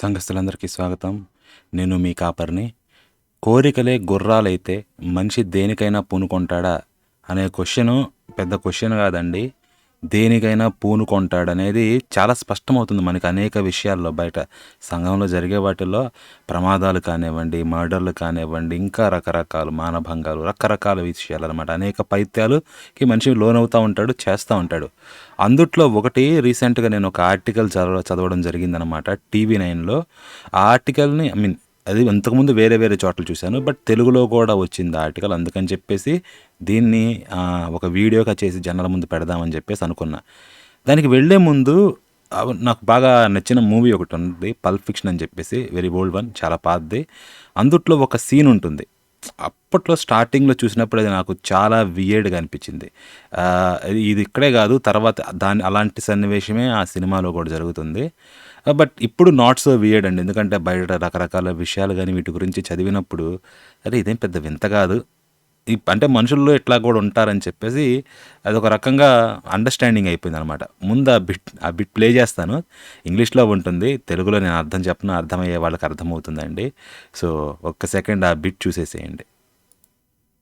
సంఘస్థులందరికీ స్వాగతం. నేను మీ కాపర్ని. కోరికలే గుర్రాలైతే మనిషి దేనికైనా పూనుకుంటాడా? అనే క్వశ్చను పెద్ద క్వశ్చన్ కాదండి. దేనికైనా పూనుకొంటాడనేది చాలా స్పష్టమవుతుంది మనకి అనేక విషయాల్లో. బయట సంఘంలో జరిగే వాటిల్లో ప్రమాదాలు కానివ్వండి మర్డర్లు కానివ్వండి ఇంకా రకరకాల మానభంగాలు రకరకాల విషయాలు అనమాట అనేక పైత్యాలుకి మనిషి లోనవుతూ ఉంటాడు చేస్తూ ఉంటాడు. అందుట్లో ఒకటి రీసెంట్గా నేను ఒక ఆర్టికల్ చదవ చదవడం జరిగిందనమాట టీవీ నైన్లో. ఆ ఆర్టికల్ని ఐ మీన్ అది ఇంతకుముందు వేరే వేరే చోట్ల చూశాను బట్ తెలుగులో కూడా వచ్చింది ఆర్టికల్. అందుకని చెప్పేసి దీన్ని ఒక వీడియోగా చేసి జనాల ముందు పెడదామని చెప్పేసి అనుకున్నా. దానికి వెళ్ళే ముందు నాకు బాగా నచ్చిన మూవీ ఒకటి ఉంది పల్ప్ ఫిక్షన్ అని చెప్పేసి వెరీ ఓల్డ్ వన్ చాలా పాతది. అందుట్లో ఒక సీన్ ఉంటుంది. అప్పట్లో స్టార్టింగ్లో చూసినప్పుడు అది నాకు చాలా వియర్డ్గా అనిపించింది. ఇది ఇక్కడే కాదు తర్వాత దాని అలాంటి సన్నివేశమే ఆ సినిమాలో కూడా జరుగుతుంది. Uh, బట్ ఇప్పుడు నాట్ సో వియర్డ్ అండి. ఎందుకంటే బయట రకరకాల విషయాలు కానీ వీటి గురించి చదివినప్పుడు అరే ఇదేం పెద్ద వింత కాదు. అంటే మనుషుల్లో ఇట్లా కూడా ఉంటారని చెప్పేసి అదొక రకంగా అండర్స్టాండింగ్ అయిపోయింది అనమాట ముందు ఆ బిట్ ఆ బిట్ ప్లే చేస్తాను. ఇంగ్లీష్లో ఉంటుంది. తెలుగులో నేను అర్థం చెప్పను అర్థమయ్యే వాళ్ళకి అర్థమవుతుందండి. సో ఒక్క సెకండ్ ఆ బిట్ చూసేసేయండి.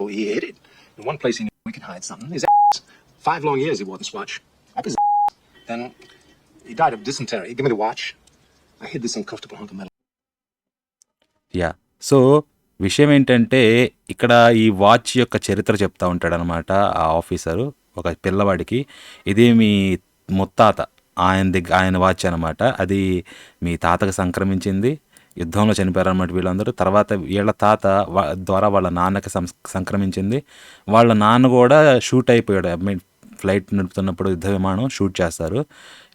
Oh, Five long years he wore this watch. Up his. Then he died of dysentery. Give me the watch. I hid this uncomfortable hunk of metal. Yeah so విషయం ఏంటంటే ఇక్కడ ఈ watch యొక్క చరిత్ర చెప్తా ఉంటాడనమాట ఆ ఆఫీసరు ఒక పిల్లవాడికి. ఇది మీ ముత్తాత ఆయన దగ్గర ఆయన వాచ్ అనమాట అది మీ తాతకు సంక్రమించింది. యుద్ధంలో చనిపోయారన్నమాట వీళ్ళందరూ. తర్వాత వీళ్ళ తాత ద్వారా వాళ్ళ నాన్నకి సంక్రమించింది. వాళ్ళ నాన్న కూడా షూట్ అయిపోయాడు. ఐ మీన్ ఫ్లైట్ నడుపుతున్నప్పుడు యుద్ధ విమానం షూట్ చేస్తారు.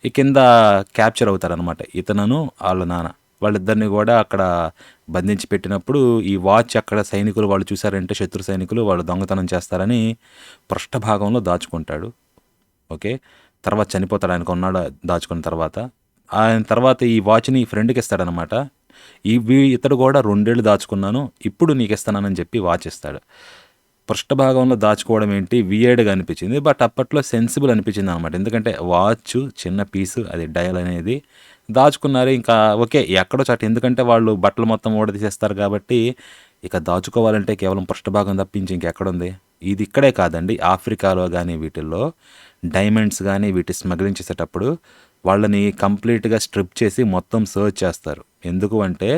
ఈ కింద క్యాప్చర్ అవుతారనమాట ఇతనను వాళ్ళ నాన్న. వాళ్ళిద్దరిని కూడా అక్కడ బంధించి పెట్టినప్పుడు ఈ వాచ్ అక్కడ సైనికులు వాళ్ళు చూసారంటే శత్రు సైనికులు వాళ్ళు దొంగతనం చేస్తారని పృష్ఠభాగంలో దాచుకుంటాడు. ఓకే? తర్వాత చనిపోతాడు. ఆయనకు ఉన్నాడు దాచుకున్న తర్వాత. ఆయన తర్వాత ఈ వాచ్ని ఫ్రెండ్కి ఇస్తాడనమాట ఈ వీ- ఇతడు కూడా రెండేళ్ళు దాచుకున్నాను. ఇప్పుడు నీకు ఇస్తానని చెప్పి వాచ్ ఇస్తాడు. పృష్ఠభాగంలో దాచుకోవడం ఏంటి? వియర్డ్గా అనిపించింది. బట్ అప్పట్లో సెన్సిబుల్ అనిపించింది అనమాట ఎందుకంటే వాచ్ చిన్న పీసు అది డయల్ అనేది దాచుకున్నారు. ఇంకా ఓకే ఎక్కడో చాట ఎందుకంటే వాళ్ళు బట్టలు మొత్తం ఓడదీసేస్తారు కాబట్టి ఇక దాచుకోవాలంటే కేవలం పృష్ఠభాగం తప్పించి ఇంకెక్కడుంది ఇది ఇక్కడే కాదండి. ఆఫ్రికాలో కానీ వీటిల్లో డైమండ్స్ కానీ వీటి స్మగ్లింగ్ చేసేటప్పుడు వాళ్ళని కంప్లీట్గా స్ట్రిప్ చేసి మొత్తం సర్చ్ చేస్తారు. ఎందుకు అంటే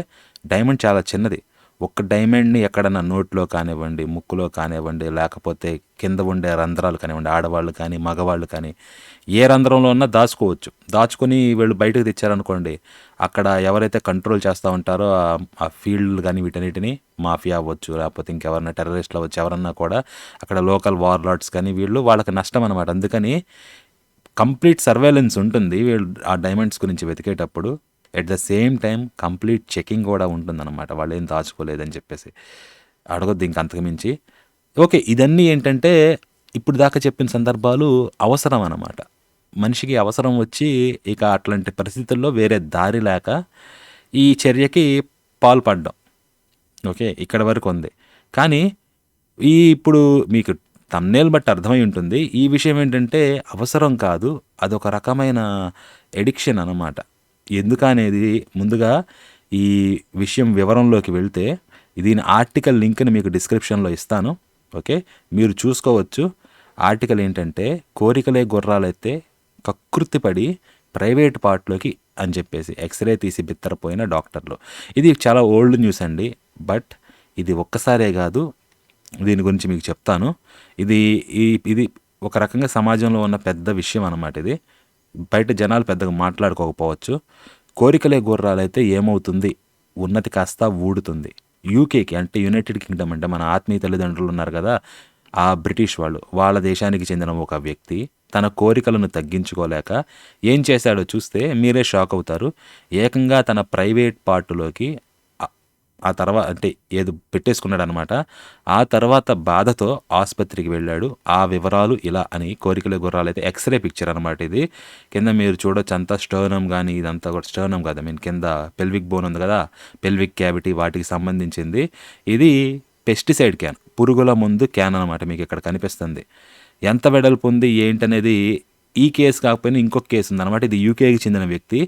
డైమండ్ చాలా చిన్నది. ఒక్క డైమండ్ని ఎక్కడన్నా నోట్లో కానివ్వండి ముక్కులో కానివ్వండి లేకపోతే కింద ఉండే రంధ్రాలు కానివ్వండి ఆడవాళ్ళు కానీ మగవాళ్ళు కానీ ఏ రంధ్రంలో ఉన్నా దాచుకోవచ్చు. దాచుకొని వీళ్ళు బయటకు తెచ్చారనుకోండి అక్కడ ఎవరైతే కంట్రోల్ చేస్తూ ఉంటారో ఆ- ఫీల్డ్లు ఫీల్డ్ కానీ వీటన్నిటిని మాఫియా అవ్వచ్చు లేకపోతే ఇంకెవరన్నా టెర్రరిస్టులు అవ్వచ్చు ఎవరన్నా కూడా అక్కడ లోకల్ వార్లాడ్స్ కానీ వీళ్ళు వాళ్ళకి నష్టం అనమాట అందుకని కంప్లీట్ సర్వేలెన్స్ ఉంటుంది వీళ్ళు ఆ డైమండ్స్ గురించి వెతికేటప్పుడు. At the same time complete checking కూడా ఉంటుందన్నమాట. వాళ్ళు ఏం దాచుకోలేదని చెప్పేసి. అడగొద్దు ఇంక అంతకుమించి ఓకే ఇదన్నీ ఏంటంటే ఇప్పుడు దాకా చెప్పిన సందర్భాలు అవసరం అన్నమాట. మనిషికి అవసరం వచ్చి ఇక అట్లాంటి పరిస్థితుల్లో వేరే దారి లేక ఈ చర్యకి పాల్పడ్డం. ఓకే ఇక్కడ వరకు ఉంది. కానీ ఈ ఇప్పుడు మీకు తమ్నేల్ బట్టి అర్థమై ఉంటుంది. ఈ విషయం ఏంటంటే అవసరం కాదు అదొక రకమైన ఎడిక్షన్ అన్నమాట. ఎందుకనేది ముందుగా ఈ విషయం వివరంలోకి వెళ్తే దీని ఆర్టికల్ లింక్ని మీకు డిస్క్రిప్షన్లో ఇస్తాను. ఓకే? మీరు చూసుకోవచ్చు. ఆర్టికల్ ఏంటంటే కోరికలే గుర్రాలైతే కకృతిపడి ప్రైవేట్ పార్ట్లోకి అని చెప్పేసి ఎక్స్రే తీసి బిత్తరపోయిన డాక్టర్లు. ఇది చాలా ఓల్డ్ న్యూస్ అండి. బట్ ఇది ఒక్కసారే కాదు దీని గురించి మీకు చెప్తాను. ఇది ఈ ఇది ఒక రకంగా సమాజంలో ఉన్న పెద్ద విషయం అన్నమాట ఇది. బయట జనాలు పెద్దగా మాట్లాడుకోకపోవచ్చు. కోరికలే గుర్రాలైతే ఏమవుతుంది? ఉన్నతి కాస్త ఊడుతుంది. యూకేకి అంటే యునైటెడ్ కింగ్డమ్ అంటే మన ఆత్మీయ తల్లిదండ్రులు ఉన్నారు కదా ఆ బ్రిటిష్ వాళ్ళు. వాళ్ళ దేశానికి చెందిన ఒక వ్యక్తి తన కోరికలను తగ్గించుకోలేక ఏం చేశాడో చూస్తే మీరే షాక్ అవుతారు. ఏకంగా తన ప్రైవేట్ పార్టులోకి ఆ- తర్వాత అంటే ఏదో పెట్టేసుకున్నాడు అనమాట ఆ తర్వాత బాధతో ఆసుపత్రికి వెళ్ళాడు. ఆ వివరాలు ఇలా అని కోరికల గుర్రాలు అయితే ఎక్స్రే పిక్చర్ అనమాట ఇది. కింద మీరు చూడొచ్చు అంతా స్టర్నం కానీ ఇదంతా కూడా స్టర్నం కదా. మీన్ కింద పెల్విక్ బోన్ ఉంది కదా పెల్విక్ క్యావిటీ వాటికి సంబంధించింది. ఇది పెస్టిసైడ్ క్యాన్ పురుగుల ముందు క్యాన్ అనమాట మీకు ఇక్కడ కనిపిస్తుంది. ఎంత వెడల్పు ఉంది ఏంటనేది ఈ కేసు కాకపోయినా ఇంకొక కేసు ఉందన్నమాట. ఇది యూకేకి చెందిన వ్యక్తి.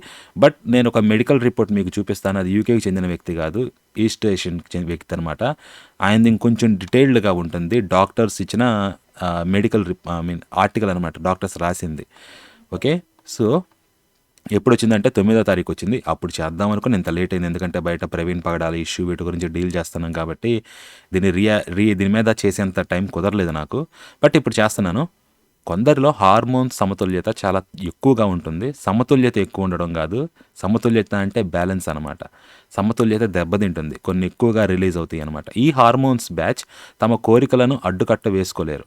బట్ నేను ఒక మెడికల్ రిపోర్ట్ మీకు చూపిస్తాను. అది యూకేకి చెందిన వ్యక్తి కాదు. ఈస్ట్ ఏషియన్ వ్యక్తి అనమాట ఆయనది ఇంకొంచెం డీటెయిల్డ్గా ఉంటుంది. డాక్టర్స్ ఇచ్చిన medical rep I mean article అనమాట డాక్టర్స్ రాసింది. ఓకే? సో ఎప్పుడు వచ్చిందంటే తొమ్మిదో తారీఖు వచ్చింది అప్పుడు చేద్దాం అనుకుని ఇంత లేట్ అయింది. ఎందుకంటే బయట ప్రవీణ్ పగడాలి ఇష్యూ వీటి గురించి డీల్ చేస్తున్నాం కాబట్టి దీన్ని రియా రీ దీని మీద చేసేంత టైం కుదరలేదు నాకు. బట్ ఇప్పుడు చేస్తున్నాను. కొందరిలో హార్మోన్ సమతుల్యత చాలా ఎక్కువగా ఉంటుంది. సమతుల్యత ఎక్కువ ఉండడం కాదు. సమతుల్యత అంటే బ్యాలెన్స్ అనమాట సమతుల్యత దెబ్బతింటుంది. కొన్ని ఎక్కువగా రిలీజ్ అవుతాయి అనమాట ఈ హార్మోన్స్ బ్యాచ్ తమ కోరికలను అడ్డుకట్ట వేసుకోలేరు.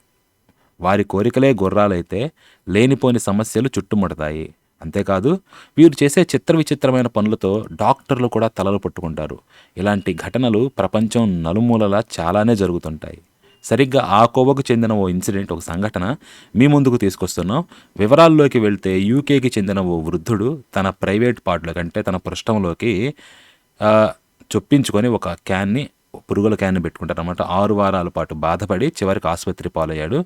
వారి కోరికలే గుర్రాలైతే లేనిపోని సమస్యలు చుట్టుముడతాయి. అంతేకాదు వీరు చేసే చిత్ర విచిత్రమైన పనులతో డాక్టర్లు కూడా తలలు పట్టుకుంటారు. ఇలాంటి ఘటనలు ప్రపంచం నలుమూలలా చాలానే జరుగుతుంటాయి. సరిగ్గా ఆ కోవకు చెందిన ఓ ఇన్సిడెంట్ ఒక సంఘటన మీ ముందుకు తీసుకొస్తున్నాం. వివరాల్లోకి వెళ్తే యూకేకి చెందిన ఓ వృద్ధుడు తన ప్రైవేట్ పార్ట్లోకి కంటే తన పృష్టంలోకి చొప్పించుకొని ఒక క్యాన్ని పురుగుల క్యాన్ని పెట్టుకుంటారనమాట ఆరు వారాల పాటు బాధపడి చివరికి ఆసుపత్రి పాలయ్యాడు.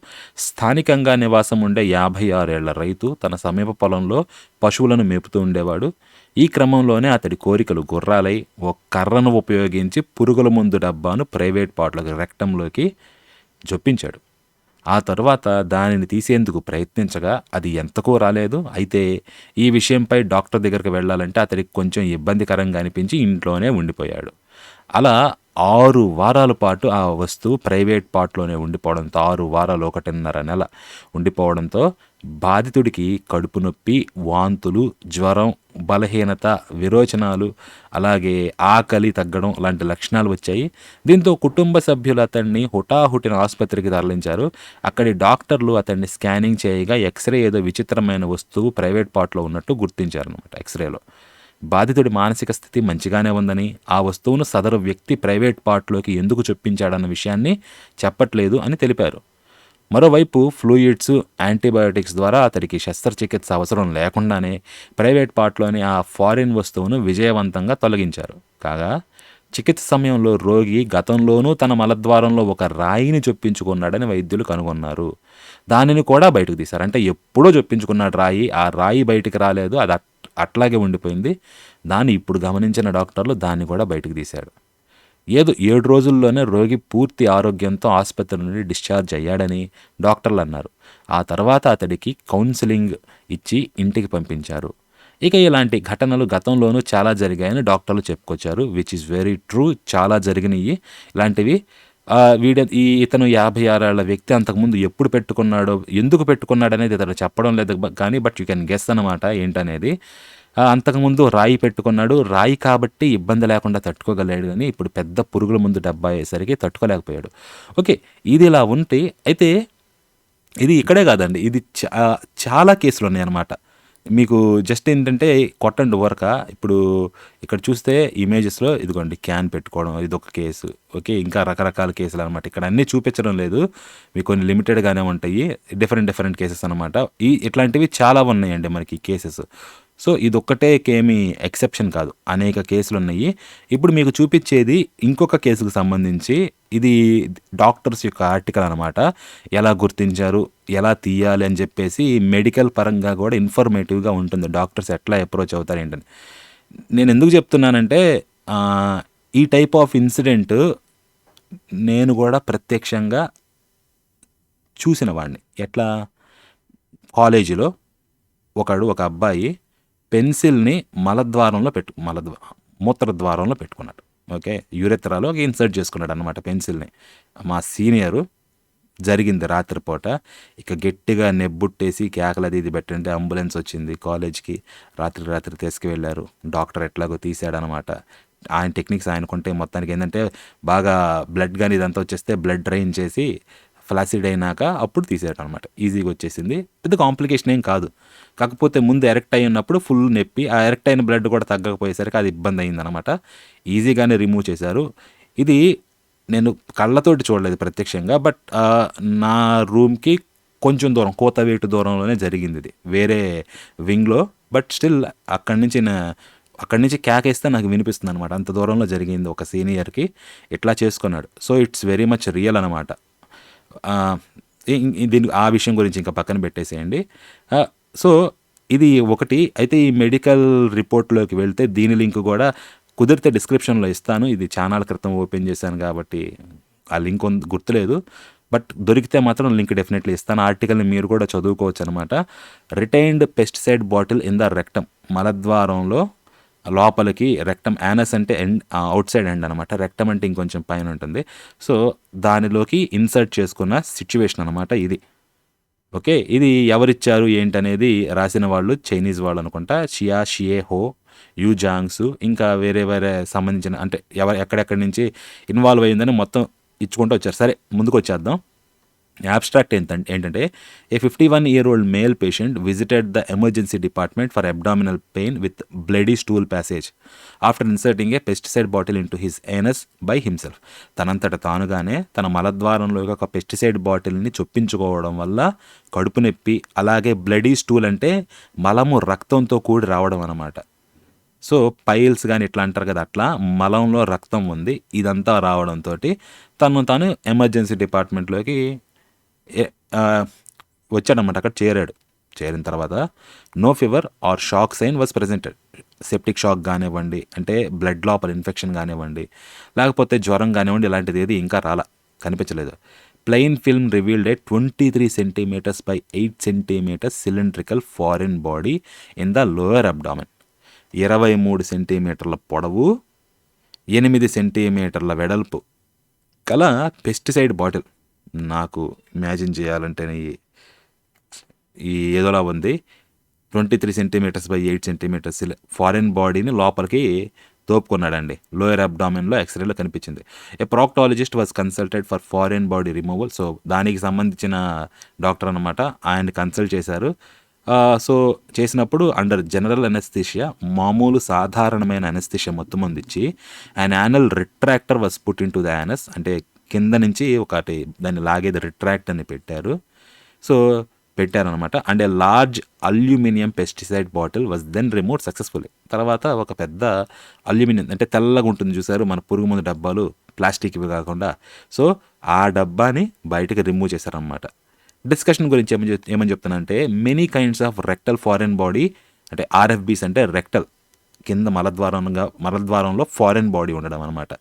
స్థానికంగా నివాసం ఉండే యాభై ఆరేళ్ళ రైతు తన సమీప పొలంలో పశువులను మేపుతూ ఉండేవాడు. ఈ క్రమంలోనే అతడి కోరికలు గుర్రాలై ఓ కర్రను ఉపయోగించి పురుగుల మందు డబ్బాను ప్రైవేట్ పాటలకు రెక్టంలోకి జొప్పించాడు. ఆ తరువాత దానిని తీసేందుకు ప్రయత్నించగా అది ఎంతకో రాలేదు. అయితే ఈ విషయంపై డాక్టర్ దగ్గరికి వెళ్ళాలంటే అతడికి కొంచెం ఇబ్బందికరంగా అనిపించి ఇంట్లోనే ఉండిపోయాడు. అలా ఆరు వారాల పాటు ఆ వస్తువు ప్రైవేట్ పార్ట్లోనే ఉండిపోవడంతో ఆరు వారాలు ఒకటిన్నర నెల ఉండిపోవడంతో బాధితుడికి కడుపు నొప్పి వాంతులు జ్వరం బలహీనత విరోచనాలు అలాగే ఆకలి తగ్గడం లాంటి లక్షణాలు వచ్చాయి. దీంతో కుటుంబ సభ్యులు అతన్ని హుటాహుటిన ఆసుపత్రికి తరలించారు. అక్కడి డాక్టర్లు అతన్ని స్కానింగ్ చేయగా ఎక్స్రే ఏదో విచిత్రమైన వస్తువు ప్రైవేట్ పార్ట్లో ఉన్నట్టు గుర్తించారు అనమాట ఎక్స్రేలో. బాధితుడి మానసిక స్థితి మంచిగానే ఉందని ఆ వస్తువును సదరు వ్యక్తి ప్రైవేట్ పార్ట్లోకి ఎందుకు చొప్పించాడన్న విషయాన్ని చెప్పట్లేదు అని తెలిపారు. మరోవైపు ఫ్లూయిడ్స్ యాంటీబయోటిక్స్ ద్వారా అతడికి శస్త్రచికిత్స అవసరం లేకుండానే ప్రైవేట్ పార్ట్లోని ఆ ఫారిన్ వస్తువును విజయవంతంగా తొలగించారు. కాగా చికిత్స సమయంలో రోగి గతంలోనూ తన మలద్వారంలో ఒక రాయిని చొప్పించుకున్నాడని వైద్యులు కనుగొన్నారు. దానిని కూడా బయటకు తీశారు. అంటే ఎప్పుడో చొప్పించుకున్నాడు రాయి ఆ రాయి బయటికి రాలేదు. అది అట్లాగే ఉండిపోయింది. దాన్ని ఇప్పుడు గమనించిన డాక్టర్లు దాన్ని కూడా బయటకు తీశారు. ఏదో ఏడు రోజుల్లోనే రోగి పూర్తి ఆరోగ్యంతో ఆసుపత్రి నుండి డిశ్చార్జ్ అయ్యాడని డాక్టర్లు అన్నారు. ఆ తర్వాత అతడికి కౌన్సిలింగ్ ఇచ్చి ఇంటికి పంపించారు. ఇక ఇలాంటి ఘటనలు గతంలోనూ చాలా జరిగాయని డాక్టర్లు చెప్పుకొచ్చారు విచ్ ఇస్ వెరీ ట్రూ చాలా జరిగినాయి. ఇలాంటివి వీడ ఈ ఇతను యాభై ఆరేళ్ళ వ్యక్తి అంతకుముందు ఎప్పుడు పెట్టుకున్నాడో ఎందుకు పెట్టుకున్నాడు అనేది ఇతను చెప్పడం లేదు కానీ బట్ యూ కెన్ గెస్ అనమాట ఏంటనేది. అంతకుముందు రాయి పెట్టుకున్నాడు రాయి కాబట్టి ఇబ్బంది లేకుండా తట్టుకోగలిగాడు కానీ ఇప్పుడు పెద్ద పురుగుల ముందు డబ్బా అయ్యేసరికి తట్టుకోలేకపోయాడు. ఓకే ఇది ఇలా ఉంటే అయితే ఇది ఇక్కడే కాదండి ఇది చా- చాలా కేసులు ఉన్నాయి అన్నమాట మీకు జస్ట్ ఏంటంటే కొట్టండి వర్క ఇప్పుడు ఇక్కడ చూస్తే ఇమేజెస్లో ఇదిగోండి క్యాన్ పెట్టుకోవడం ఇది ఒక కేసు ఓకే ఇంకా రకరకాల కేసులు అనమాట ఇక్కడ అన్నీ చూపించడం లేదు. మీకు కొన్ని లిమిటెడ్గానే ఉంటాయి. డిఫరెంట్ డిఫరెంట్ కేసెస్ అనమాట ఈ ఇట్లాంటివి చాలా ఉన్నాయండి మనకి కేసెస్ సో ఇదొక్కటే ఏమీ ఎక్సెప్షన్ కాదు. అనేక కేసులు ఉన్నాయి. ఇప్పుడు మీకు చూపించేది ఇంకొక కేసుకు సంబంధించి ఇది డాక్టర్స్ యొక్క ఆర్టికల్ అనమాట ఎలా గుర్తించారు ఎలా తీయాలి అని చెప్పేసి మెడికల్ పరంగా కూడా ఇన్ఫర్మేటివ్గా ఉంటుంది. డాక్టర్స్ ఎట్లా అప్రోచ్ అవుతారు ఏంటని. నేను ఎందుకు చెప్తున్నానంటే ఈ టైప్ ఆఫ్ ఇన్సిడెంట్ నేను కూడా ప్రత్యక్షంగా చూసిన వాడిని. ఎట్లా? కాలేజీలో ఒకడు ఒక అబ్బాయి పెన్సిల్ని మలద్వారంలో పెట్టు మలద్వా మూత్రద్వారంలో పెట్టుకున్నాడు. ఓకే? యూరెత్రాలో ఇన్సర్ట్ చేసుకున్నాడు అనమాట పెన్సిల్ని. మా సీనియరు జరిగింది రాత్రిపూట. ఇక గట్టిగా నెబ్బుట్టేసి కేకలది అది ఇది పెట్టండి అంబులెన్స్ వచ్చింది కాలేజ్కి. రాత్రి రాత్రి తీసుకువెళ్ళారు. డాక్టర్ ఎట్లాగో తీసాడనమాట ఆయన టెక్నిక్స్ ఆయనకుంటే మొత్తానికి ఏంటంటే బాగా బ్లడ్ కానీ ఇదంతా వచ్చేస్తే బ్లడ్ డ్రైన్ చేసి ఫ్లాసిడ్ అయినాక అప్పుడు తీసేయడం అనమాట ఈజీగా వచ్చేసింది. పెద్ద కాంప్లికేషన్ ఏం కాదు. కాకపోతే ముందు ఎరెక్ట్ అయి ఉన్నప్పుడు ఫుల్ నొప్పి ఆ ఎరెక్ట్ అయిన బ్లడ్ కూడా తగ్గకపోయేసరికి అది ఇబ్బంది అయిందనమాట ఈజీగానే రిమూవ్ చేశారు. ఇది నేను కళ్ళతోటి చూడలేదు ప్రత్యక్షంగా బట్ నా రూమ్కి కొంచెం దూరం కోతవేటు దూరంలోనే జరిగింది ఇది. వేరే వింగ్లో బట్ స్టిల్ అక్కడి నుంచి అక్కడి నుంచి క్యాకేస్తే నాకు వినిపిస్తుంది అనమాట అంత దూరంలో జరిగింది ఒక సీనియర్కి ఇట్లా చేసుకున్నాడు. So it's very much real అనమాట దీని ఆ విషయం గురించి ఇంకా పక్కన పెట్టేసేయండి. సో ఇది ఒకటి. అయితే ఈ మెడికల్ రిపోర్ట్లోకి వెళ్తే దీని లింక్ కూడా కుదిరితే డిస్క్రిప్షన్లో ఇస్తాను. ఇది ఛానల్ క్రితం ఓపెన్ చేశాను కాబట్టి ఆ లింక్ ఉంది గుర్తులేదు. బట్ దొరికితే మాత్రం లింక్ డెఫినెట్లీ ఇస్తాను. ఆర్టికల్ని మీరు కూడా చదువుకోవచ్చు అనమాట retained pesticide bottle in the rectum మలద్వారంలో లోపలికి రెక్టమ్ యానస్ అంటే ఎండ్ అవుట్ సైడ్ ఎండ్ అనమాట రెక్టమ్ అంటే ఇంకొంచెం పైన ఉంటుంది. సో దానిలోకి ఇన్సర్ట్ చేసుకున్న సిచ్యువేషన్ అనమాట ఇది. ఓకే? ఇది ఎవరిచ్చారు ఏంటనేది రాసిన వాళ్ళు చైనీస్ వాళ్ళు అనుకుంటా. షియా షియే హో యూ జాంగ్స్ ఇంకా వేరే వేరే సంబంధించిన అంటే ఎవరు ఎక్కడెక్కడి నుంచి ఇన్వాల్వ్ అయ్యిందని మొత్తం ఇచ్చుకుంటూ వచ్చారు. సరే ముందుకు వచ్చేద్దాం యాబ్స్ట్రాక్ట్ ఏంటంటే ఏంటంటే a fifty one year old male patient visited the emergency department for abdominal pain with bloody stool passage after inserting a pesticide bottle into his anus by himself తనంతట తానుగానే తన మలద్వారంలో ఒక పెస్టిసైడ్ బాటిల్ని చొప్పించుకోవడం వల్ల కడుపు నొప్పి అలాగే బ్లడీ స్టూల్ అంటే మలము రక్తంతో కూడి రావడం అన్నమాట. సో పైల్స్ కానీ ఇట్లా అంటారు కదా అట్లా మలంలో రక్తం ఉంది ఇదంతా రావడంతో తను తాను ఎమర్జెన్సీ డిపార్ట్మెంట్లోకి వచ్చాడనమాట అక్కడ చేరాడు. చేరిన తర్వాత no fever or shock sign was presented septic shock కానివ్వండి అంటే బ్లడ్ లోపల ఇన్ఫెక్షన్ కానివ్వండి లేకపోతే జ్వరం కానివ్వండి ఇలాంటిది ఏది ఇంకా రాలా కనిపించలేదు. Plain film revealed a twenty three centimetres by eight centimetres cylindrical foreign body in the lower abdomen ఇరవై మూడు సెంటీమీటర్ల పొడవు ఎనిమిది సెంటీమీటర్ల వెడల్పు కల పెస్టిసైడ్ బాటిల్ నాకు ఇమాజిన్ చేయాలంటేనే ఈ- ఈ ఏదోలా ఉంది. Twenty three centimetres by eight centimetres foreign బాడీని లోపలికి తోపుకున్నాడండి. లోయర్ అబ్డామిన్లో ఎక్స్రేలో కనిపించింది. A proctologist was consulted for foreign body removal so దానికి సంబంధించిన డాక్టర్ అనమాట ఆయన కన్సల్ట్ చేశారు. సో చేసినప్పుడు అండర్ జనరల్ అనెస్థిషియా మామూలు సాధారణమైన అనెస్థిషియా మొత్తం అందించి and anal retractor was put into the anus అంటే కింద నుంచి ఒకటి దాన్ని లాగేది రిట్రాక్ట్ అని పెట్టారు. సో పెట్టారనమాట and a large aluminium pesticide bottle was then remove successfully. తర్వాత ఒక పెద్ద అల్యూమినియం అంటే తెల్లగా ఉంటుంది చూసారు మన పురుగు మందు డబ్బాలు ప్లాస్టిక్ ఇవి కాకుండా. సో ఆ డబ్బాని బయటకు రిమూవ్ చేశారనమాట డిస్కషన్ గురించి ఏమని ఏమని చెప్తానంటే many kinds of rectal foreign body అంటే ఆర్ఎఫ్బీస్ అంటే రెక్టల్ కింద మలద్వారంగా మలద్వారంలో ఫారెన్ బాడీ ఉండడం అనమాట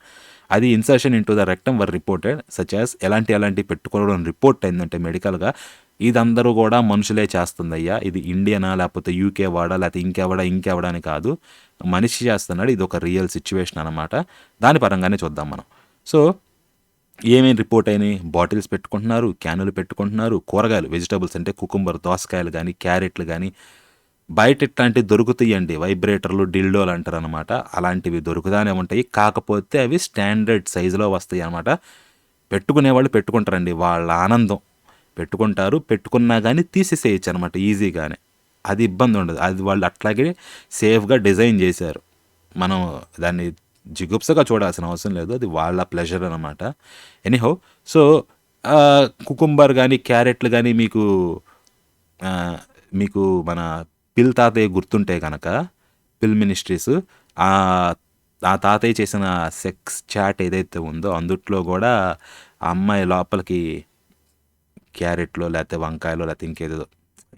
అది insertion into the rectum were reported such as ఎలాంటి ఎలాంటి పెట్టుకోవడం రిపోర్ట్ అయిందంటే మెడికల్గా ఇదందరూ కూడా మనుషులే చేస్తుందయ్యా. ఇది ఇండియనా లేకపోతే యూకే వాడా లేకపోతే ఇంకెవడా ఇంకెవడా అని కాదు. మనిషి చేస్తున్నాడు ఇది ఒక రియల్ సిచ్యువేషన్ అనమాట దాని పరంగానే చూద్దాం మనం. సో ఏమేమి రిపోర్ట్ అయినాయి? బాటిల్స్ పెట్టుకుంటున్నారు క్యానులు పెట్టుకుంటున్నారు కూరగాయలు వెజిటబుల్స్ అంటే కుకుంబర్ దోసకాయలు కానీ క్యారెట్లు కానీ బయట ఇట్లాంటివి దొరుకుతాయండి వైబ్రేటర్లు డిల్డోలు అంటారు అనమాట అలాంటివి దొరుకుతానే ఉంటాయి. కాకపోతే అవి స్టాండర్డ్ సైజులో వస్తాయి అనమాట పెట్టుకునే వాళ్ళు పెట్టుకుంటారండి. వాళ్ళ ఆనందం. పెట్టుకుంటారు. పెట్టుకున్నా కానీ తీసేసేయచ్చు అనమాట ఈజీగానే. అది ఇబ్బంది ఉండదు. అది వాళ్ళు అట్లాగే సేఫ్గా డిజైన్ చేశారు. మనం దాన్ని జిగుప్సగా చూడాల్సిన అవసరం లేదు. అది వాళ్ళ ప్లెజర్ అనమాట ఎనీహో సో కుకుంబర్ కానీ క్యారెట్లు కానీ మీకు మీకు మన పిల్ తాతయ్య గుర్తుంటే కనుక పిల్ మినిస్ట్రీస్ ఆ తాతయ్య చేసిన సెక్స్ చాట్ ఏదైతే ఉందో అందుట్లో కూడా ఆ అమ్మాయి లోపలికి క్యారెట్లో లేకపోతే వంకాయలో లేకపోతే ఇంకేదో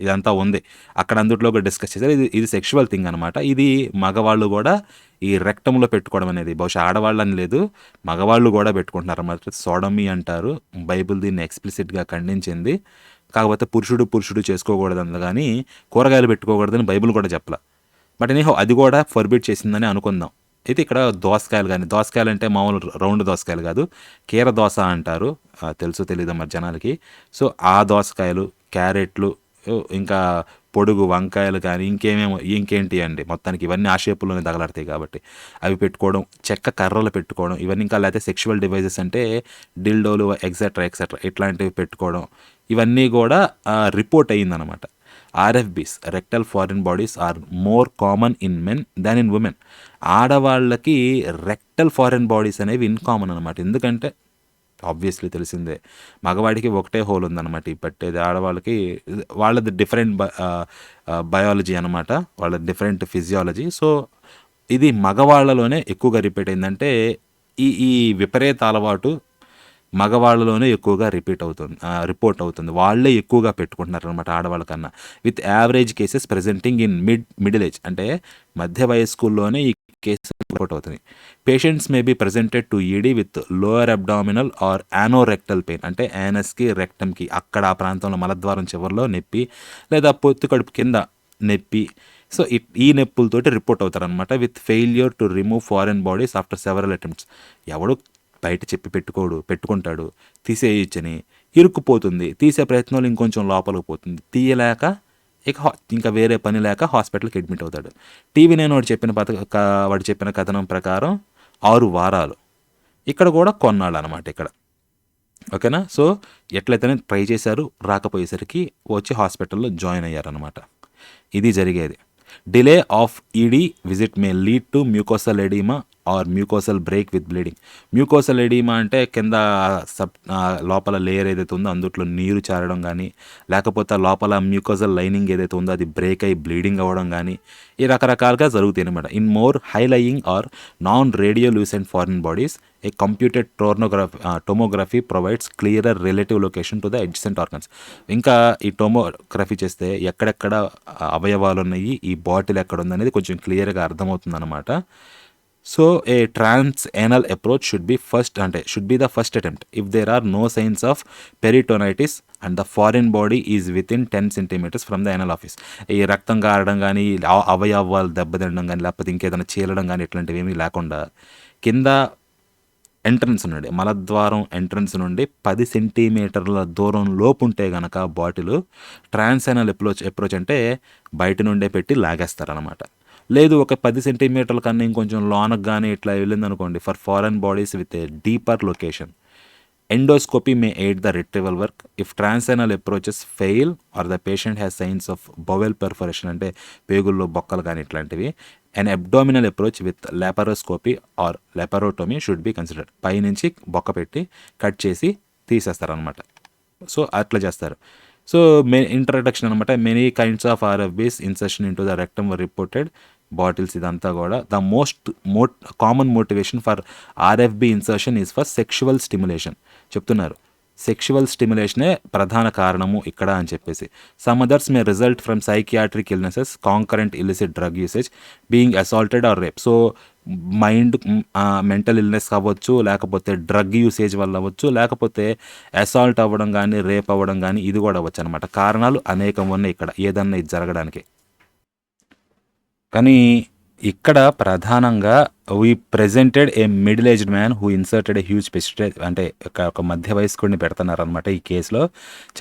ఇదంతా ఉంది. అక్కడ అందుట్లో కూడా డిస్కస్ చేశారు. ఇది ఇది సెక్షువల్ థింగ్ అనమాట ఇది మగవాళ్ళు కూడా ఈ రెక్టంలో పెట్టుకోవడం అనేది బహుశా ఆడవాళ్ళని లేదు మగవాళ్ళు కూడా పెట్టుకుంటున్నారు. అన్నమాట సోడమి అంటారు. బైబిల్ దీన్ని ఎక్స్ప్లిసిట్గా ఖండించింది. కాకపోతే పురుషుడు పురుషుడు చేసుకోకూడదు కానీ కూరగాయలు పెట్టుకోకూడదని బైబిల్ కూడా చెప్పలా. బట్ ఎనీహో అది కూడా ఫర్బిట్ చేసిందని అనుకుందాం. అయితే ఇక్కడ దోసకాయలు కానీ దోసకాయలు అంటే మామూలు రౌండ్ దోసకాయలు కాదు కీర దోస అంటారు. తెలుసు తెలీదు మరి జనాలకి. సో ఆ దోసకాయలు క్యారెట్లు ఇంకా పొడుగు వంకాయలు కానీ ఇంకేమేమో ఇంకేంటి అండి? మొత్తానికి ఇవన్నీ ఆ షేపుల్లోనే తగలాడతాయి కాబట్టి. అవి పెట్టుకోవడం చెక్క కర్రలు పెట్టుకోవడం ఇవన్నీ ఇంకా లేకపోతే సెక్షువల్ డివైజెస్ అంటే డిల్డోలు ఎక్సెట్రా ఎక్సెట్రా ఇట్లాంటివి పెట్టుకోవడం ఇవన్నీ కూడా report అయ్యిందనమాట RFBs rectal foreign bodies are more common in men than in women. ఆడవాళ్ళకి రెక్టల్ ఫారిన్ బాడీస్ అనేవి ఇన్కామన్ అనమాట ఎందుకంటే ఆబ్వియస్లీ తెలిసిందే మగవాడికి ఒకటే హోల్ ఉందన్నమాట. ఈ పట్టేది ఆడవాళ్ళకి వాళ్ళది డిఫరెంట్ బయాలజీ అనమాట వాళ్ళ డిఫరెంట్ ఫిజియాలజీ. సో ఇది మగవాళ్ళలోనే ఎక్కువగా రిపీట్ అయిందంటే ఈ ఈ విపరీత అలవాటు మగవాళ్ళలోనే ఎక్కువగా రిపీట్ అవుతుంది రిపోర్ట్ అవుతుంది. వాళ్ళే ఎక్కువగా పెట్టుకుంటున్నారు అనమాట ఆడవాళ్ళ కన్నా with average cases presenting in mid middle age అంటే మధ్య వయస్కుల్లోనే ఈ కేసెస్ రిపోర్ట్ అవుతుంది patients may be presented to ED with lower abdominal or anorectal pain అంటే యానస్కి రెక్టమ్కి అక్కడ ఆ ప్రాంతంలో మలద్వారం చివరిలో నొప్పి లేదా పొత్తు కడుపు కింద నొప్పి. సో ఈ నొప్పులతోటి రిపోర్ట్ అవుతారనమాట with failure to remove foreign bodies after several attempts ఎవడు బయట చెప్పి పెట్టుకోడు పెట్టుకుంటాడు. తీసేయచ్చని ఇరుక్కుపోతుంది. తీసే ప్రయత్నంలో ఇంకొంచెం లోపలికి పోతుంది. తీయలేక ఇక ఇంకా వేరే పని లేక హాస్పిటల్కి అడ్మిట్ అవుతాడు. టీవీ నేను వాడు చెప్పిన పథ వాడు చెప్పిన కథనం ప్రకారం ఆరు వారాలు. ఇక్కడ కూడా కొన్నాళ్ళు అనమాట ఇక్కడ. ఓకేనా? సో ఎట్లయితేనే ట్రై చేశారు రాకపోయేసరికి వచ్చి హాస్పిటల్లో జాయిన్ అయ్యారనమాట. ఇది జరిగేది. Delay of ED visit may lead to mucosal edema or mucosal break with bleeding mucosal edema అంటే కింద సబ్ లోపల లేయర్ ఏదైతే ఉందో అందుట్లో నీరు చేరడం కానీ లేకపోతే లోపల మ్యూకోసల్ లైనింగ్ ఏదైతే ఉందో అది బ్రేక్ అయ్యి బ్లీడింగ్ అవ్వడం కానీ ఈ రకరకాలుగా జరుగుతాయి అనమాట in more high lying or non radiolucent foreign bodies a computed tomography tomography provides clearer relative location to the adjacent organs ఇంకా ఈ టోమోగ్రఫీ చేస్తే ఎక్కడెక్కడ అవయవాలు ఉన్నాయి ఈ బాటిల్ ఎక్కడ ఉందనేది కొంచెం క్లియర్గా అర్థమవుతుంది అనమాట so a transanal approach should be first అంటే should be the first attempt if there are no signs of peritonitis and the foreign body is within ten centimetres from the anal orifice ఈ రక్తం గారడం కానీ అవయవాలు దెబ్బతినడం కానీ లేకపోతే ఇంకేదైనా చీలడం కానీ ఇట్లాంటివి ఏమీ లేకుండా కింద ఎంట్రన్స్ నుండి మలద్వారం ఎంట్రన్స్ నుండి పది సెంటీమీటర్ల దూరం లోపు ఉంటే గనక బాటిల్ ట్రాన్సానల్ అప్రోచ్ అప్రోచ్ అంటే బయట నుండే పెట్టి లాగేస్తారనమాట లేదు ఒక పది సెంటీమీటర్ల కన్నా ఇంకొంచెం లోనకు కానీ ఇట్లా వెళ్ళిందనుకోండి for foreign bodies with a deeper location endoscopy may aid the retrieval work if transanal approaches fail or the patient has signs of bowel perforation అంటే పేగుల్లో బొక్కలు కానీ ఇట్లాంటివి and abdominal approach with laparoscopy or laparotomy should be considered పైనుంచి బొక్క పెట్టి cut చేసి తీసేస్తారనమాట సో అట్లా చేస్తారు. సో మే ఇంట్రడక్షన్ అనమాట many kinds of RFBs insertion into the rectum were reported bottles ఇదంతా కూడా. The most mot common motivation for RFB insertion is for sexual stimulation చెప్తున్నారు. సెక్షువల్ స్టిమ్యులేషనే ప్రధాన కారణము ఇక్కడ అని చెప్పేసి. Some others may result from psychiatric illnesses concurrent illicit drug usage being assaulted or rape so mind mental illness అవ్వచ్చు లేకపోతే drug usage వల్ల అవ్వచ్చు లేకపోతే అసాల్ట్ అవ్వడం కానీ రేప్ అవ్వడం కానీ ఇది కూడా అవ్వచ్చు అనమాట కారణాలు అనేకం ఉన్నాయి ఇక్కడ ఏదన్నా ఇది జరగడానికి. కానీ ఇక్కడ ప్రధానంగా we presented a middle aged man who inserted a huge pesticide అంటే ఒక- మధ్య వయస్కుడిని పెడుతున్నారనమాట ఈ కేసులో.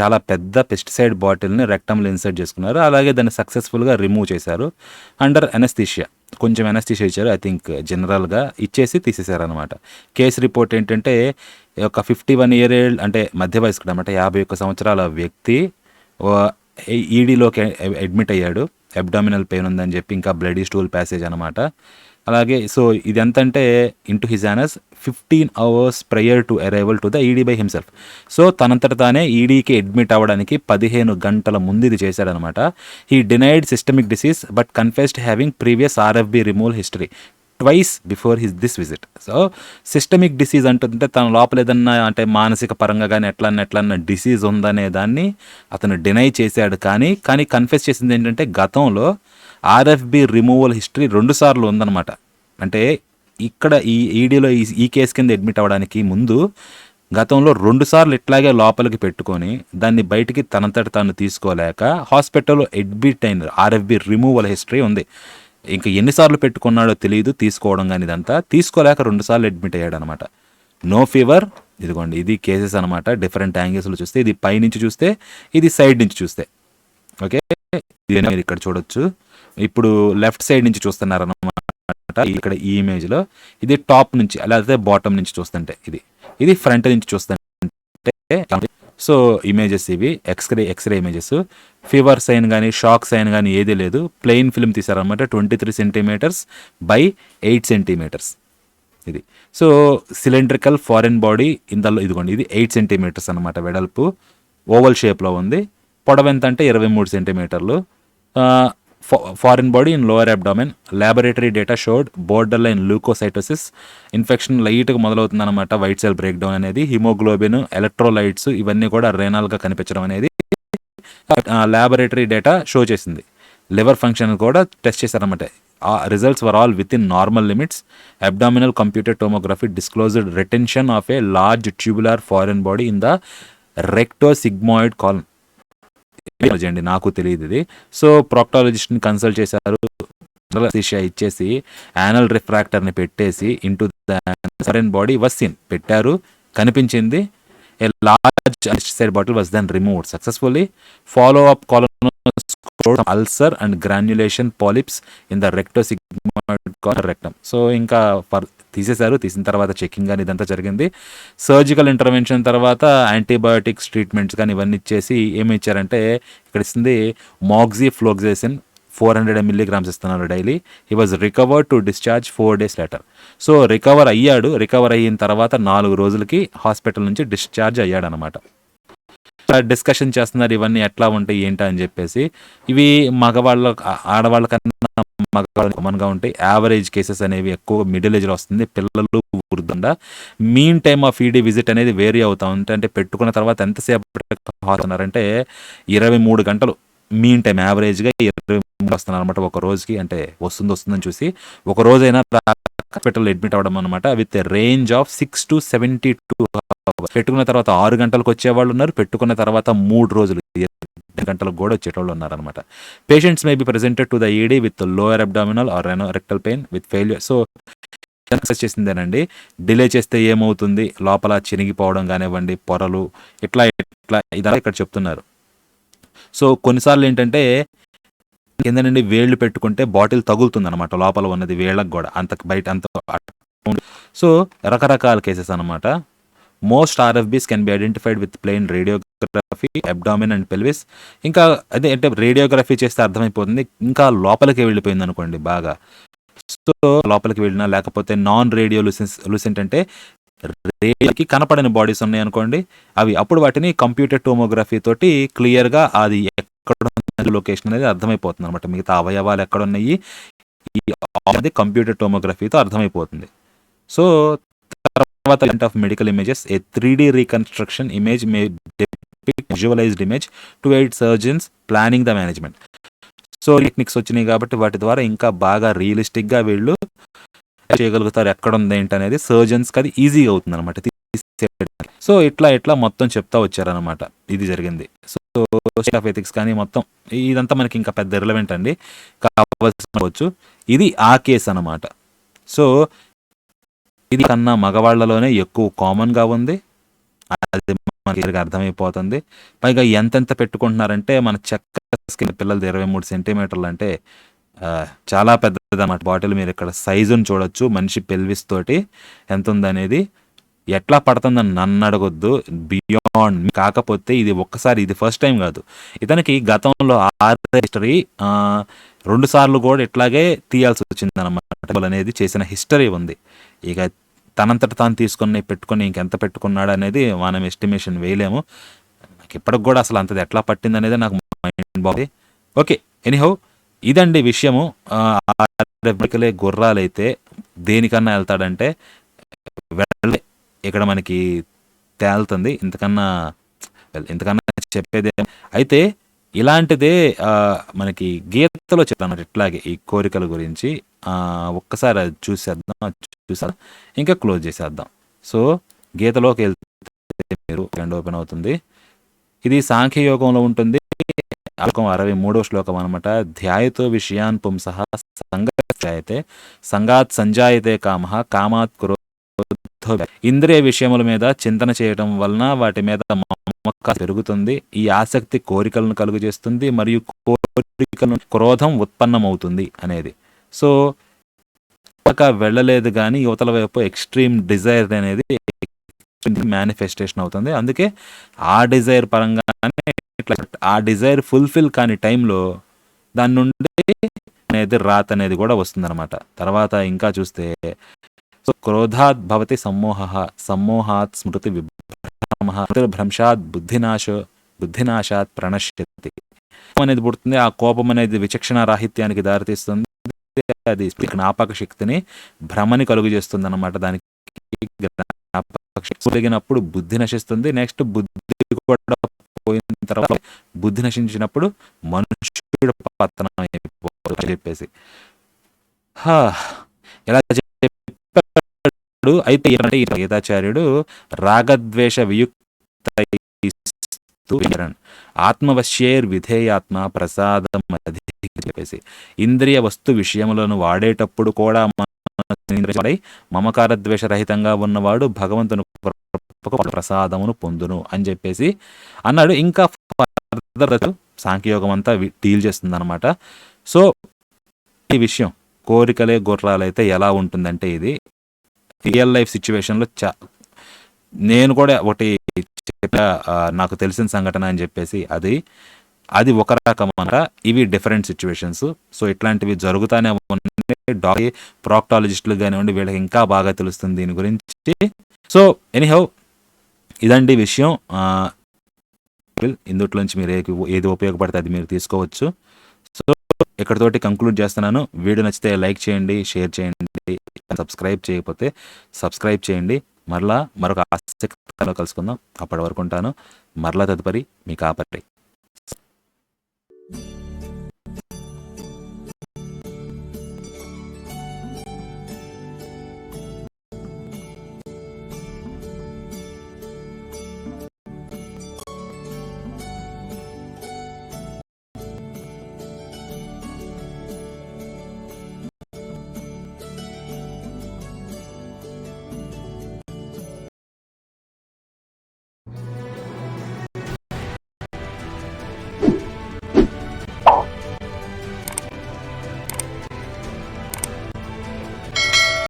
చాలా పెద్ద పెస్టిసైడ్ బాటిల్ని రెక్టంలో ఇన్సర్ట్ చేసుకున్నారు. అలాగే దాన్ని సక్సెస్ఫుల్గా రిమూవ్ చేశారు. అండర్ ఎనస్థీషియా కొంచెం ఎనస్థీషియా ఇచ్చారు. ఐ థింక్ జనరల్గా ఇచ్చేసి తీసేశారనమాట కేసు రిపోర్ట్ ఏంటంటే ఒక ఫిఫ్టీ వన్ ఇయర్ ఏల్డ్ అంటే మధ్య వయస్కుడు అనమాట యాభై ఒక్క సంవత్సరాల వ్యక్తి ఈడీలోకి అడ్మిట్ అయ్యాడు. అబ్డామినల్ పెయిన్ ఉందని చెప్పి ఇంకా బ్లడీ స్టూల్ ప్యాసేజ్ అనమాట అలాగే సో ఇది ఎంతంటే into his anus fifteen hours prior to arrival to the ED by himself so తనంతట తానే ఈడీకి అడ్మిట్ అవ్వడానికి పదిహేను గంటల ముందు ఇది చేశాడనమాట he denied systemic disease but confessed having previous RFB removal history twice before his this visit so systemic disease అంటుంటే తన లోపల ఏదన్నా అంటే మానసిక పరంగా కానీ ఎట్లన్నా ఎట్లన్నా డిసీజ్ ఉందనే దాన్ని అతను డినై చేశాడు కానీ కానీ కన్ఫెస్ చేసింది ఏంటంటే గతంలో ఆర్ఎఫ్బి రిమూవల్ హిస్టరీ రెండు సార్లు ఉందన్నమాట. అంటే ఇక్కడ ఈ ఈడీలో ఈ ఈ కేసు కింద అడ్మిట్ అవ్వడానికి ముందు గతంలో రెండు సార్లు ఇట్లాగే లోపలికి పెట్టుకొని దాన్ని బయటికి తనంతట తాను తీసుకోలేక హాస్పిటల్లో అడ్మిట్ అయిన ఆర్ఎఫ్బి రిమూవల్ హిస్టరీ ఉంది. ఇంకా ఎన్నిసార్లు పెట్టుకున్నాడో తెలియదు తీసుకోవడం కానీ ఇదంతా. తీసుకోలేక రెండు సార్లు అడ్మిట్ అయ్యాడు అనమాట నో ఫీవర్ ఇదిగోండి ఇది కేసెస్ అనమాట. డిఫరెంట్ యాంగిల్స్లో చూస్తే ఇది పై నుంచి చూస్తే ఇది సైడ్ నుంచి చూస్తే. ఓకే ఇది మీరు ఇక్కడ చూడొచ్చు. ఇప్పుడు లెఫ్ట్ సైడ్ నుంచి చూస్తున్నారు అనమాట ఇక్కడ ఈ ఇమేజ్లో. ఇది టాప్ నుంచి లేకపోతే బాటమ్ నుంచి చూస్తుంటే ఇది. ఇది ఫ్రంట్ నుంచి చూస్తుంటే సో ఇమేజెస్ ఇవి x-ray x-ray images fever sign కానీ షాక్ సైన్ కానీ ఏదీ లేదు. Plain film తీసారనమాట twenty three centimetres by eight centimetres ఇది. సో సిలిండ్రికల్ ఫారెన్ బాడీ ఇందులో ఇదిగోండి. ఇది ఎయిట్ సెంటీమీటర్స్ అనమాట వెడల్పు. ఓవల్ షేప్లో ఉంది. పొడవు ఎంత అంటే ఇరవై మూడు సెంటీమీటర్లు foreign body in lower abdomen. Laboratory data showed borderline leucocytosis infection లైట్గా మొదలవుతుంది అనమాట వైట్ సెల్ బ్రేక్ డౌన్ అనేది. హిమోగ్లోబిన్ ఎలక్ట్రోలైట్స్ ఇవన్నీ కూడా రేనాల్గా కనిపించడం అనేది. ల్యాబొరేటరీ డేటా షో చేసింది. లివర్ ఫంక్షన్ కూడా టెస్ట్ చేశారన్నమాట. ఆ results were all within normal limits abdominal computer tomography disclosed retention of a large tubular foreign body in the rectosigmoid colon చేయండి నాకు తెలియదు ఇది. సో ప్రాక్టాలజిస్ట్ని కన్సల్ట్ చేశారు. అనస్థీషియా ఇచ్చేసి యానల్ రిఫ్రాక్టర్ని పెట్టేసి ఇంటూ ద బాడీ వస్ పెట్టారు కనిపించింది. A large side bottle was then removed successfully follow up colon ulcer and granulation polyps in the rectosigmoid rectum. So ఇంకా ఫర్ తీసేశారు. తీసిన తర్వాత చెకింగ్ కానీ ఇదంతా జరిగింది. సర్జికల్ ఇంటర్వెన్షన్ తర్వాత యాంటీబయోటిక్స్ ట్రీట్మెంట్స్ కానీ ఇవన్నీ ఇచ్చేసి ఏమి ఇచ్చారంటే ఇక్కడ ఇస్తుంది moxifloxacin four hundred milligrams ఇస్తున్నారు daily. He was recover to discharge four days later. So recover అయ్యాడు. రికవర్ అయిన తర్వాత నాలుగు రోజులకి హాస్పిటల్ నుంచి డిశ్చార్జ్ అయ్యాడు అనమాట డిస్కషన్ చేస్తున్నారు ఇవన్నీ ఎట్లా ఉంటాయి ఏంటా అని చెప్పేసి. ఇవి మగవాళ్ళ ఆడవాళ్ళకన్నా మగవాళ్ళ కామన్గా ఉంటాయి యావరేజ్ కేసెస్ అనేవి ఎక్కువ మిడిల్ ఏజ్లో వస్తుంది. పిల్లలు వృద్ధంగా mean time of ED visit అనేది వేరీ అవుతా ఉంటుంది అంటే పెట్టుకున్న తర్వాత ఎంతసేపు అంటే ఇరవై మూడు గంటలు మీన్ టైం యావరేజ్గా ఇరవై మూడు వస్తున్నారు అనమాట ఒక రోజుకి. అంటే వస్తుంది వస్తుందని చూసి ఒక రోజైనా హాస్పిటల్ అడ్మిట్ అవ్వడం అనమాట with range of six to seventy two పెట్టుకున్న తర్వాత ఆరు గంటలకు వచ్చేవాళ్ళు ఉన్నారు. పెట్టుకున్న తర్వాత మూడు రోజులు ఎనిమిది గంటలకు కూడా వచ్చేటోళ్ళు ఉన్నారనమాట patients may be presented to the ED with lower abdominal or rectal pain with failure so success చేసిందేనండి? Delay చేస్తే ఏమవుతుంది? లోపల చినిగిపోవడం కానివ్వండి పొరలు ఇట్లా ఇట్లా ఇదంతా ఇక్కడ చెప్తున్నారు. సో కొన్నిసార్లు ఏంటంటే కింద నుండి వేళ్ళు పెట్టుకుంటే బాటిల్ తగులుతుంది అనమాట లోపల ఉన్నది వేళ్ళకు కూడా అంత బయట అంత సో రకరకాల కేసెస్ అనమాట most RFBs can be identified with plain radiography abdomen and pelvis. ఇంకా అదే అంటే రేడియోగ్రఫీ చేస్తే అర్థమైపోతుంది. ఇంకా లోపలికి వెళ్ళిపోయింది అనుకోండి బాగా. సో లోపలికి వెళ్ళినా లేకపోతే నాన్ రేడియో లూసెన్స్ లూసెంట్ అంటే రేడియోకి కనపడని బాడీస్ ఉన్నాయి అనుకోండి. అవి అప్పుడు వాటిని కంప్యూటర్ టోమోగ్రఫీ తోటి క్లియర్గా అది ఎక్కడ లొకేషన్ అనేది అర్థమైపోతుంది అనమాట మిగతా అవయవాలు ఎక్కడ ఉన్నాయి ఈ అది కంప్యూటర్ టోమోగ్రఫీతో అర్థమైపోతుంది. సో తర్వాత of medical images a three D reconstruction image may visualized image to aid surgeons planning the management so techniques వచ్చినాయి కాబట్టి వాటి ద్వారా ఇంకా బాగా రియలిస్టిక్గా వీళ్ళు చేయగలుగుతారు ఎక్కడ ఉంది ఏంటి అనేది సర్జన్స్కి అది ఈజీగా అవుతుంది అనమాట సో ఇట్లా ఇట్లా మొత్తం చెప్తా వచ్చారనమాట ఇది జరిగింది. సో స్టేట్ ఆఫ్ ఎథిక్స్ కానీ మొత్తం ఇదంతా మనకి ఇంకా పెద్ద రిలవెంట్ అండి. కావచ్చు ఇది ఆ కేసు అనమాట సో ఇది కన్నా మగవాళ్ళలోనే ఎక్కువ కామన్గా ఉంది. అది మనకి అర్థమైపోతుంది. పైగా ఎంతెంత పెట్టుకుంటున్నారంటే మన చెక్క స్కిన్ పిల్లలది ఇరవై మూడు సెంటీమీటర్లు అంటే చాలా పెద్దది అన్నమాట బాటిల్ మీరు ఇక్కడ సైజుని చూడొచ్చు. మనిషి పెల్విస్ తోటి ఎంత ఉందనేది ఎట్లా పడుతుందని నన్ను అడగొద్దు. బియాండ్ కాకపోతే ఇది ఒక్కసారి ఇది ఫస్ట్ టైం కాదు. ఇతనికి గతంలో ఆర్ హిస్టరీ రెండు సార్లు కూడా ఇట్లాగే తీయాల్సి వచ్చిందనమాట అనేది చేసిన హిస్టరీ ఉంది. ఇక తనంతట తాను తీసుకొని పెట్టుకొని ఇంకెంత పెట్టుకున్నాడు అనేది మనం ఎస్టిమేషన్ వేయలేము. నాకు ఇప్పటికి కూడా అసలు అంతది ఎట్లా పట్టింది అనేది నాకు మైండ్ బాగుంది ఓకే ఎనీహౌ ఇదండి విషయము. రెబ్బకిలే గుర్రాలైతే దేనికన్నా వెళ్తాడంటే వెళ్ళే ఇక్కడ మనకి తేలుతుంది. ఇంతకన్నా ఇంతకన్నా చెప్పేదే. అయితే ఇలాంటిదే మనకి గీతలో చెప్తాను ఇట్లాగే ఈ కోరికల గురించి. ఒక్కసారి అది చూసేద్దాం. అది ఇంకా క్లోజ్ చేసేద్దాం. సో గీతలోకి వెళ్తే మీరు ఎండ్ ఓపెన్ అవుతుంది. ఇది సాంఖ్య యోగంలో ఉంటుంది. శ్లోకం అరవై మూడవ శ్లోకం అనమాట ధ్యాయతో విషయాన్ పుంసహ సంగతే సంగాత్ సంజాయితే కామ కామాత్ క్రోధ ఇంద్రియ విషయముల మీద చింతన చేయడం వలన వాటి మీద మమకారం పెరుగుతుంది. ఈ ఆసక్తి కోరికలను కలుగు చేస్తుంది మరియు కోరికలను క్రోధం ఉత్పన్నమవుతుంది అనేది. సో దాకా వెళ్ళలేదు కానీ యువతల వైపు ఎక్స్ట్రీమ్ డిజైర్ అనేది మేనిఫెస్టేషన్ అవుతుంది. అందుకే ఆ డిజైర్ పరంగానే ఇట్లా ఆ డిజైర్ ఫుల్ఫిల్ కాని టైంలో దాని నుండి అనేది రాత్ అనేది కూడా వస్తుందన్నమాట. తర్వాత ఇంకా చూస్తే సో క్రోధాత్ భవతి సమ్మోహ సమ్మోహాత్ స్మృతి విభ్రమ భ్రంశాత్ బుద్ధినాశ బుద్ధినాశాత్ ప్రణశ్యతి. అనేది పుడుతుంది. ఆ కోపం అనేది విచక్షణ రాహిత్యానికి దారితీస్తుంది. అది జ్ఞాపక శక్తిని భ్రమని కలుగు చేస్తుంది అనమాట దానికి జ్ఞాపక శక్తి కలిగినప్పుడు బుద్ధి నశిస్తుంది. నెక్స్ట్ బుద్ధి కూడా పోయిన తర్వాత బుద్ధి నశించినప్పుడు మనుష్యుడు పతనం అయిపోతాడు అని చెప్పేసి. ఎలా చెప్పాడు? అయితే ఏంటంటే గీతాచార్యుడు రాగద్వేష వియుక్త ఆత్మవశ్యేర్ విధేయాత్మ ప్రసాదం చెప్పేసి ఇంద్రియ వస్తు విషయములను వాడేటప్పుడు కూడా మమకార ద్వేష రహితంగా ఉన్నవాడు భగవంతుని ప్రసాదమును పొందును అని చెప్పేసి అన్నాడు. ఇంకా సాంఖ్యయోగం అంతా డీల్ చేస్తుంది అనమాట సో ఈ విషయం కోరికలే గుర్రాలైతే ఎలా ఉంటుందంటే ఇది రియల్ లైఫ్ సిచ్యువేషన్లో చా నేను కూడా ఒకటి నాకు తెలిసిన సంఘటన అని చెప్పేసి అది అది ఒక రకం అనగా ఇవి డిఫరెంట్ సిచ్యువేషన్స్ సో ఇట్లాంటివి జరుగుతానే ఉన్నాయి. డాక్టర్ ప్రాక్టాలజిస్టులు కానివ్వండి వీళ్ళకి ఇంకా బాగా తెలుస్తుంది దీని గురించి. సో ఎనీహౌ ఇదండి విషయం. ఇందుట్లోంచి మీరు ఏది ఏది ఉపయోగపడితే అది మీరు తీసుకోవచ్చు. సో ఇక్కడతోటి కంక్లూడ్ చేస్తున్నాను. వీడియో నచ్చితే లైక్ చేయండి షేర్ చేయండి సబ్స్క్రైబ్ చేయకపోతే సబ్స్క్రైబ్ చేయండి. మరలా మరొక ఆసక్తిలో కలుసుకుందాం. అప్పటి వరకు ఉంటాను. మరలా తదుపరి మీ కాపరి.